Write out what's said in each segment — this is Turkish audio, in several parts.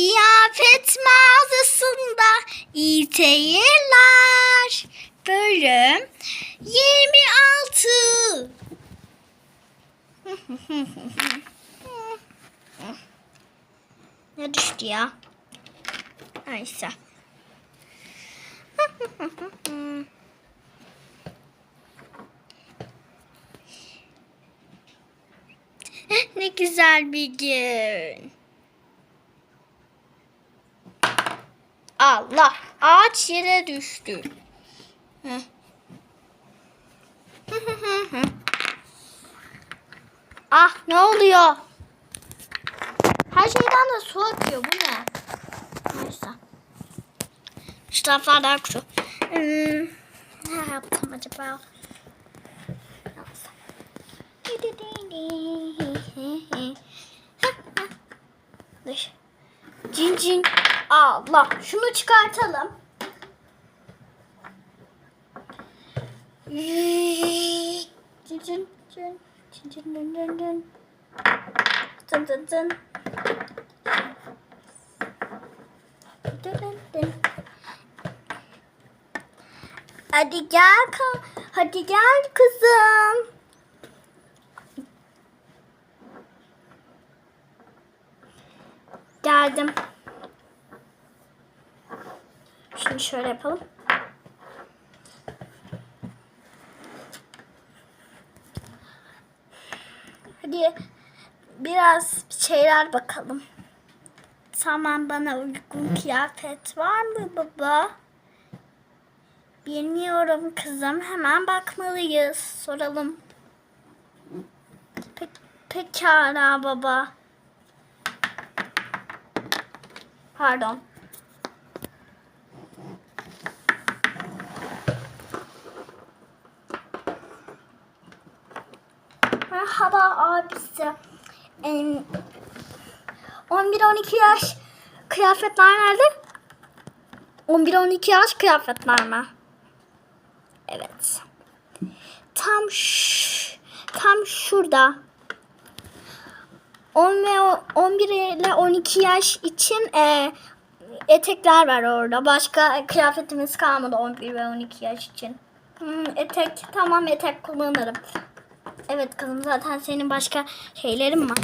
Kıyafet mağazasında seyirler. Bölüm 26. ne düştü ya? Neyse. ne güzel bir gün. Allah ağaç yere düştü. Ah ne oluyor? Her şeyden de su akıyor bu ne? Neyse. Şu taraflardan kuru. Hmm, ne yaptım acaba? Dur. Cin cin. Allah. Şunu çıkartalım. Cin cin cin. Cin cin dın dın dın. Dın dın dın. Hadi gel. Hadi gel kızım. Geldim. Şimdi şöyle yapalım. Hadi biraz bir şeyler bakalım. Tamam bana uygun kıyafet var mı baba? Bilmiyorum kızım. Hemen bakmalıyız. Soralım. Pek, pekala baba. Pardon. Merhaba abisi. Em, 11-12 yaş kıyafetler nerede? 11-12 yaş kıyafetler mi? Evet. Tam tam şurada. 10 ve o- 11 ile 12 yaş için e, etekler var orada. Başka kıyafetimiz kalmadı 11 ve 12 yaş için. Hmm, etek tamam etek kullanırım. Evet kızım zaten senin başka şeylerin var.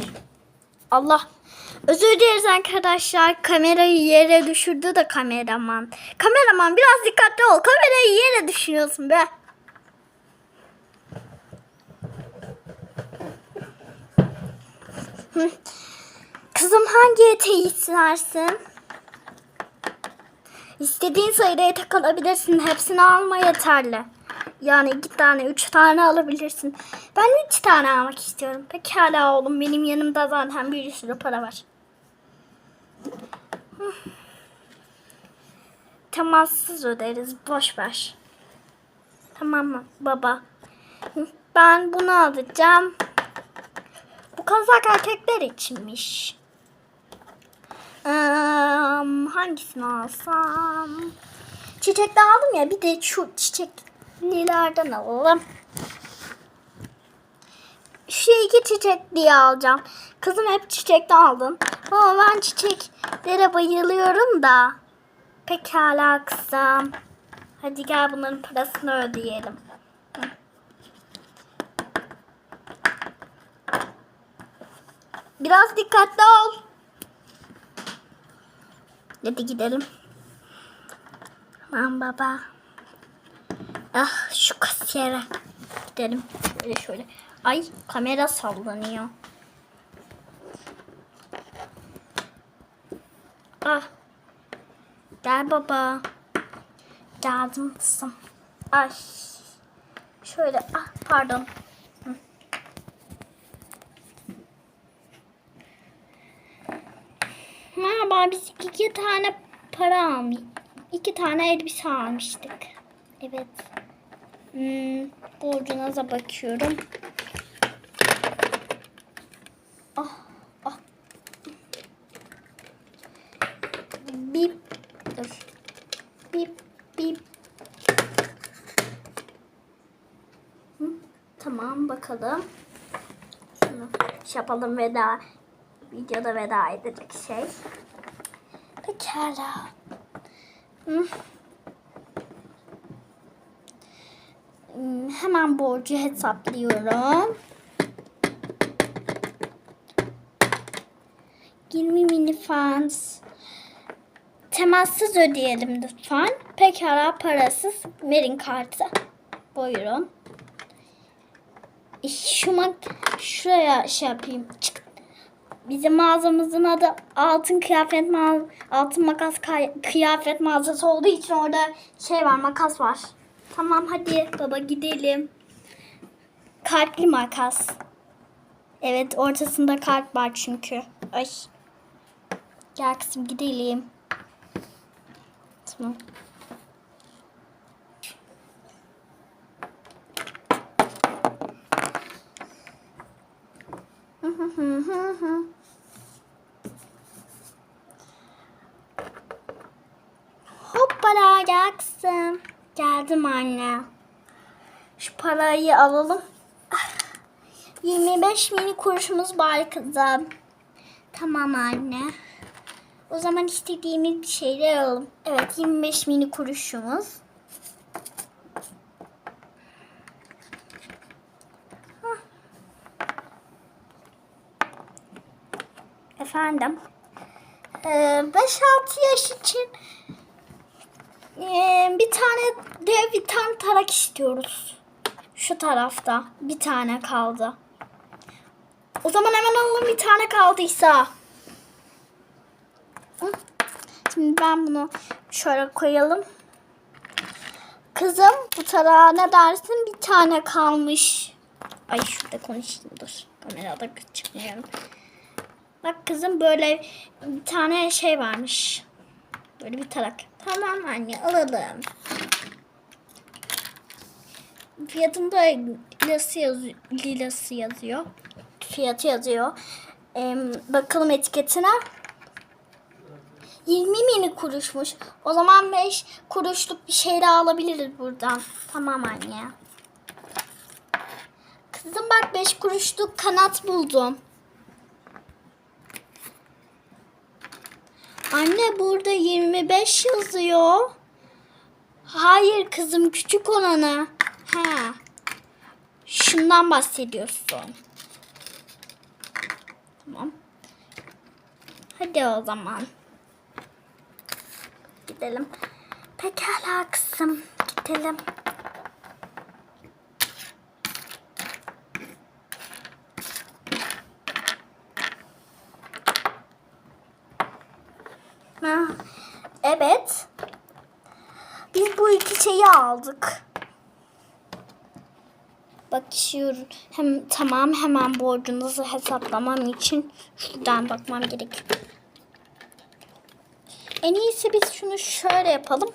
Allah. Özür dileriz arkadaşlar. Kamerayı yere düşürdü de kameraman. Kameraman biraz dikkatli ol. Kamerayı yere düşürüyorsun be. Kızım hangi eteği istersin? İstediğin sayıda etek alabilirsin. Hepsini alma yeterli. Yani iki tane, üç tane alabilirsin. Ben üç tane almak istiyorum. Pekala oğlum. Benim yanımda zaten bir sürü para var. Temassız öderiz. Boş ver. Tamam mı baba? Ben bunu alacağım. Kazak erkekler içinmiş. Ee, hangisini alsam? Çiçekli aldım ya bir de şu çiçeklilerden alalım. Şu iki çiçekliyi alacağım. Kızım hep çiçekli aldın. Ama ben çiçeklere bayılıyorum da. Pekala kızım. Hadi gel bunların parasını ödeyelim. Hı. Biraz dikkatli ol. Hadi gidelim. Tamam baba. Ah şu kasiyere gidelim. Şöyle şöyle. Ay kamera sallanıyor. Ah. Gel baba. Geldim kızım. Ay. Şöyle ah pardon. Hı. Merhaba biz iki tane para almış. iki tane elbise almıştık. Evet. Hmm, borcunuza bakıyorum. Ah, ah. Bip. Dur. Bip, bip. Hı, tamam bakalım. Şunu şey yapalım veda. Videoda veda edecek şey. Pekala. Hmm, Hemen borcu hesaplıyorum. 20 mini funds. Temassız ödeyelim lütfen. Pekala parasız verin kartı. Buyurun. Şu şuraya şey yapayım. Çık. Bizim mağazamızın adı altın kıyafet mağaz altın makas kıyafet mağazası olduğu için orada şey var makas var. Tamam hadi baba gidelim. Kalpli makas. Evet ortasında kalp var çünkü. Ay. Gel kızım gidelim. Tamam. Hı hı hı hı kızım. Geldim anne. Şu parayı alalım. Ah, 25 mini kuruşumuz var kızım. Tamam anne. O zaman istediğimiz bir şeyler alalım. Evet 25 mini kuruşumuz. Hah. Efendim. Ee, 5-6 yaş için bir tane dev bir tane tarak istiyoruz. Şu tarafta bir tane kaldı. O zaman hemen alalım bir tane kaldıysa. Şimdi ben bunu şöyle koyalım. Kızım bu tarağa ne dersin? Bir tane kalmış. Ay şurada konuşayım dur. Kamerada çıkmıyorum. Bak kızım böyle bir tane şey varmış. Böyle bir tarak. Tamam anne alalım. Fiyatında lilası yazıyor. Lilası yazıyor. Fiyatı yazıyor. Ee, bakalım etiketine. 20 mini kuruşmuş. O zaman 5 kuruşluk bir şey alabiliriz buradan. Tamam anne. Kızım bak 5 kuruşluk kanat buldum. Anne burada 25 yazıyor. Hayır kızım küçük olanı. Ha. Şundan bahsediyorsun. Tamam. Hadi o zaman. Gidelim. Pekala kızım. Gidelim. Ha, evet. Biz bu iki şeyi aldık. Bakıyorum. Hem tamam hemen borcunuzu hesaplamam için şuradan bakmam gerek. En iyisi biz şunu şöyle yapalım.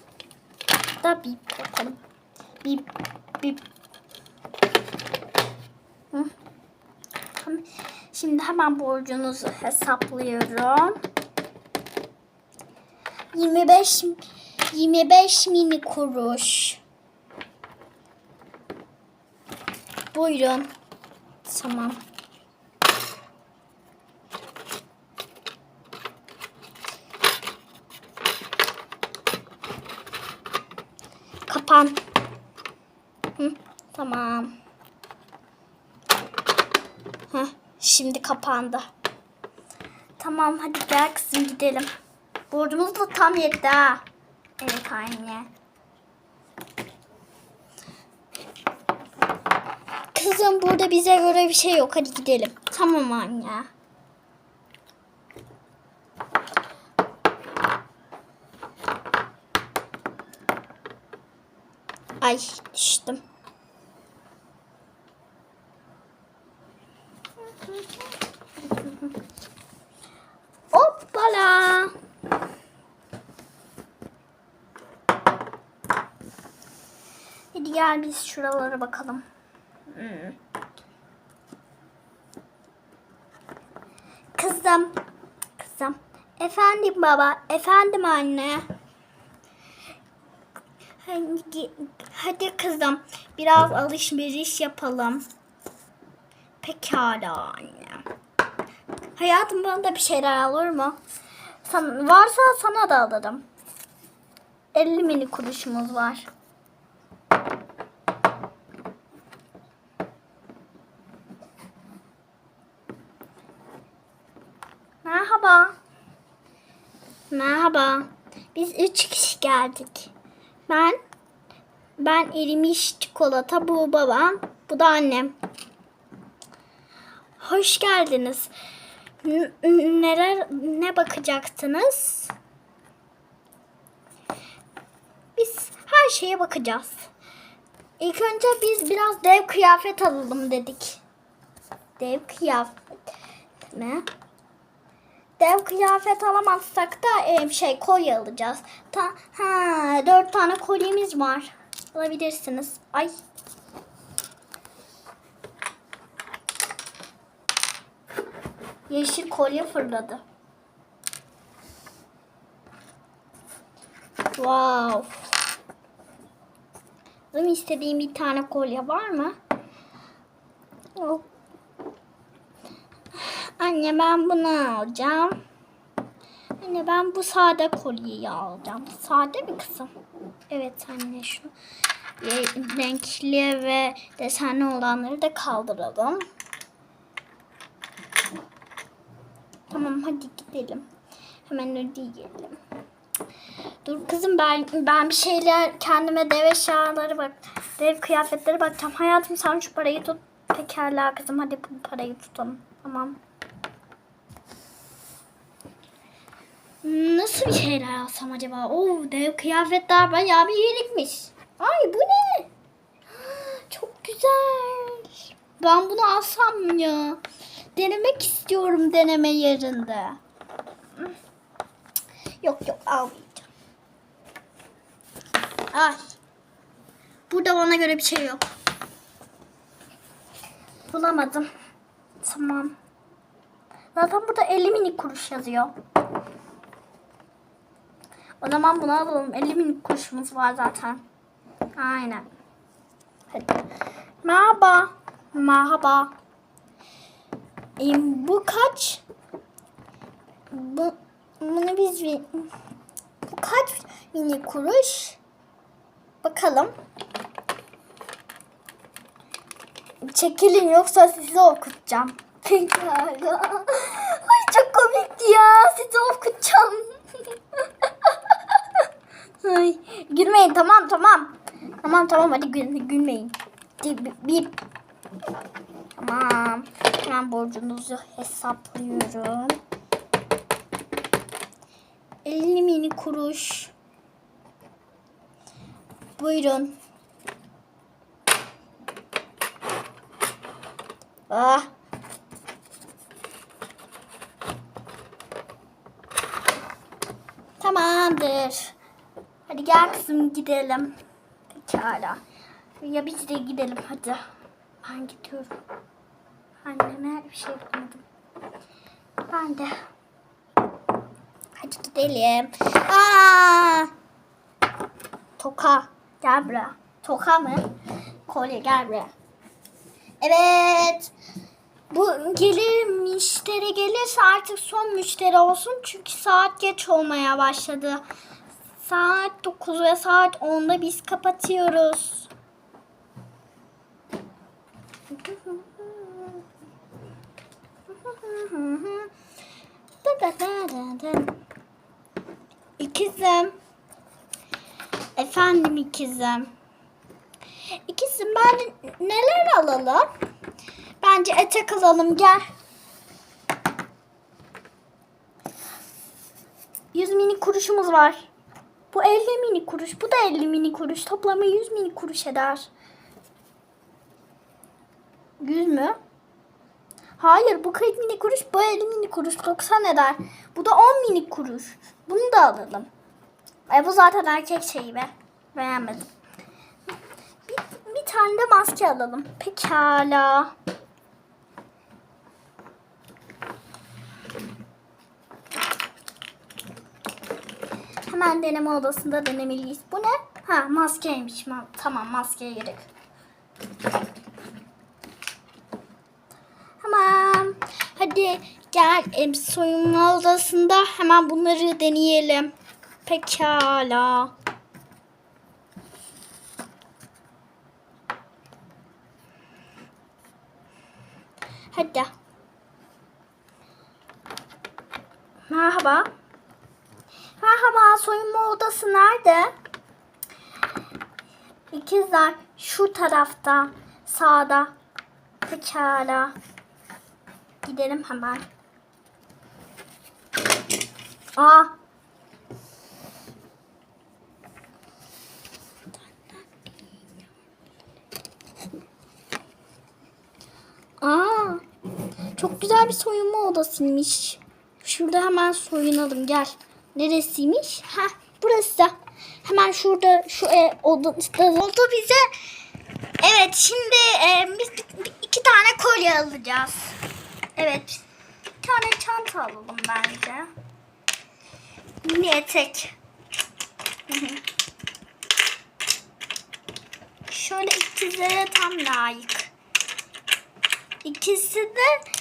Da bir yapalım. Bir bir Hı. Şimdi hemen borcunuzu hesaplıyorum. 25 25 mini kuruş. Buyurun. Tamam. Kapan. Hı, tamam. Heh, şimdi kapandı. Tamam hadi gel kızım gidelim. Borcumuz da tam yetti ha. Evet anne. Kızım burada bize göre bir şey yok. Hadi gidelim. Tamam anne. Ay düştüm. Hoppala. Hadi gel biz şuralara bakalım. Hmm. Kızım. Kızım. Efendim baba. Efendim anne. Hadi, hadi kızım. Biraz alışveriş yapalım. Pekala anne. Hayatım bana da bir şeyler alır mı? San, varsa sana da alırım. 50 mini kuruşumuz var. Merhaba. Merhaba. Biz üç kişi geldik. Ben ben erimiş çikolata, bu babam, bu da annem. Hoş geldiniz. Neler ne bakacaktınız? Biz her şeye bakacağız. İlk önce biz biraz dev kıyafet alalım dedik. Dev kıyafet mi? Dev kıyafet alamazsak da e, şey kolye alacağız. Ta, ha, dört tane kolyemiz var. Alabilirsiniz. Ay. Yeşil kolye fırladı. Wow. Benim istediğim bir tane kolye var mı? Yok. Anne ben bunu alacağım. Anne ben bu sade kolyeyi alacağım. Sade mi kızım? Evet anne şu e, renkli ve desenli olanları da kaldıralım. Tamam hadi gidelim. Hemen ödeyelim. Dur kızım ben ben bir şeyler kendime dev eşyaları bak. Dev kıyafetleri bakacağım. Hayatım sen şu parayı tut. Pekala kızım hadi bu parayı tutalım. Tamam. Nasıl bir şeyler alsam acaba? Oo dev kıyafetler bayağı bir iyilikmiş. Ay bu ne? Çok güzel. Ben bunu alsam mı ya? Denemek istiyorum deneme yerinde. Yok yok almayacağım. Ay. Burada bana göre bir şey yok. Bulamadım. Tamam. Zaten burada 50 mini kuruş yazıyor. O zaman bunu alalım. 50 mini kuruşumuz var zaten. Aynen. Hadi. Merhaba. Merhaba. E, bu kaç? Bu, bunu biz. Bu kaç mini kuruş? Bakalım. Çekilin yoksa sizi okutacağım. Pekala. Ay çok komikti ya. Sizi okutacağım. Ay, gülmeyin tamam tamam. Tamam tamam hadi gül, gülmeyin. Bir. Tamam. Hemen borcunuzu hesaplıyorum. 50 mini kuruş. Buyurun. Ah. Tamamdır. Hadi gel kızım gidelim. Pekala. Ya biz de gidelim hadi. Ben gidiyorum. Anneme bir şey bulmadım. Ben de. Hadi gidelim. Aa! Toka. Gel buraya. Toka mı? Kolye gel buraya. Evet. Bu gelir müşteri gelirse artık son müşteri olsun. Çünkü saat geç olmaya başladı. Saat 9 ve saat 10'da biz kapatıyoruz. İkizim. Efendim ikizim. İkizim ben neler alalım? Bence etek alalım gel. 100 mini kuruşumuz var. Bu 50 mini kuruş. Bu da 50 mini kuruş. Toplamı 100 mini kuruş eder. 100 mü? Hayır bu 40 mini kuruş. Bu 50 mini kuruş. 90 eder. Bu da 10 mini kuruş. Bunu da alalım. E bu zaten erkek şeyi be. Beğenmedim. Bir, bir tane de maske alalım. Pekala. Hemen deneme odasında denemeliyiz. Bu ne? Ha maskeymiş. Ma- Tamam maskeye gerek. Tamam. Hadi Gel soyunma odasında hemen bunları deneyelim. Pekala. Hadi. Merhaba. Merhaba, soyunma odası nerede? İkizler şu tarafta, sağda. Pekala. Gidelim hemen. Aa. Aa. Çok güzel bir soyunma odasıymış. Şurada hemen soyunalım gel. Neresiymiş? Ha, burası. Hemen şurada şu e, oda oldu bize. Evet şimdi e, biz iki tane kolye alacağız. Evet. Bir tane çanta alalım bence. Mini etek. Şöyle ikizlere tam layık. İkisi de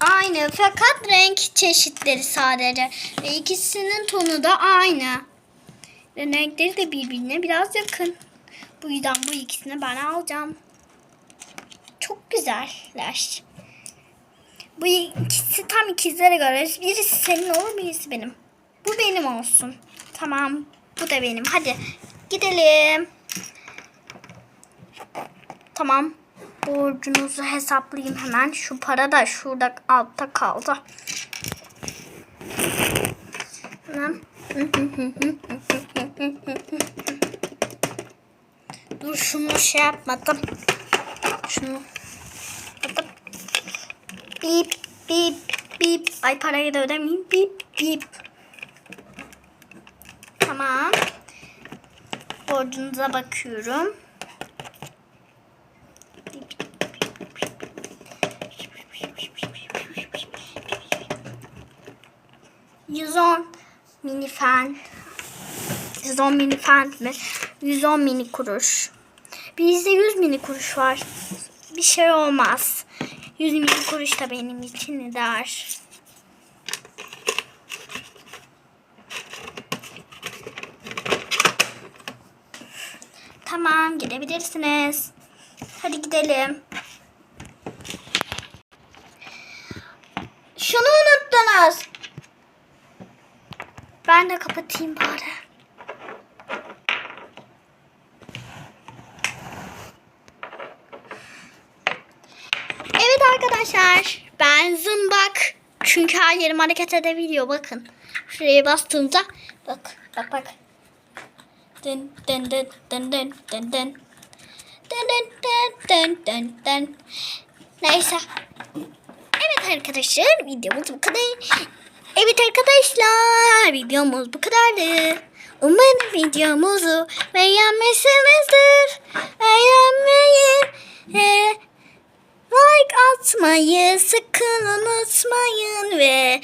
aynı fakat renk çeşitleri sadece. Ve ikisinin tonu da aynı. Ve renkleri de birbirine biraz yakın. Bu yüzden bu ikisini ben alacağım. Çok güzeller. Bu ikisi tam ikizlere göre. Birisi senin olur birisi benim. Bu benim olsun. Tamam. Bu da benim. Hadi gidelim. Tamam. Borcunuzu hesaplayayım hemen. Şu para da şurada altta kaldı. Dur şunu şey yapmadım. Şunu. Yaptım. Bip bip bip. Ay parayı da ödemeyeyim. Bip bip. Tamam. Borcunuza bakıyorum. 110 mini fen. 110 mini fen mi? 110 mini kuruş. Bizde 100 mini kuruş var. Bir şey olmaz. 100 mini kuruş da benim için eder. Tamam gidebilirsiniz. Hadi gidelim. Şunu unuttunuz. Ben de kapatayım bari. Evet arkadaşlar. Ben zımbak. Çünkü her yerim hareket edebiliyor. Bakın. Şuraya bastığımda bak bak bak. Dın dın dın dın dın dın dın. Dın dın dın dın dın dın. Neyse. Evet arkadaşlar videomuz bu kadar. Evet arkadaşlar videomuz bu kadardı. Umarım videomuzu beğenmişsinizdir. Beğenmeyi ve like atmayı sakın unutmayın ve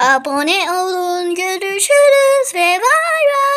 abone olun. Görüşürüz ve bay bay.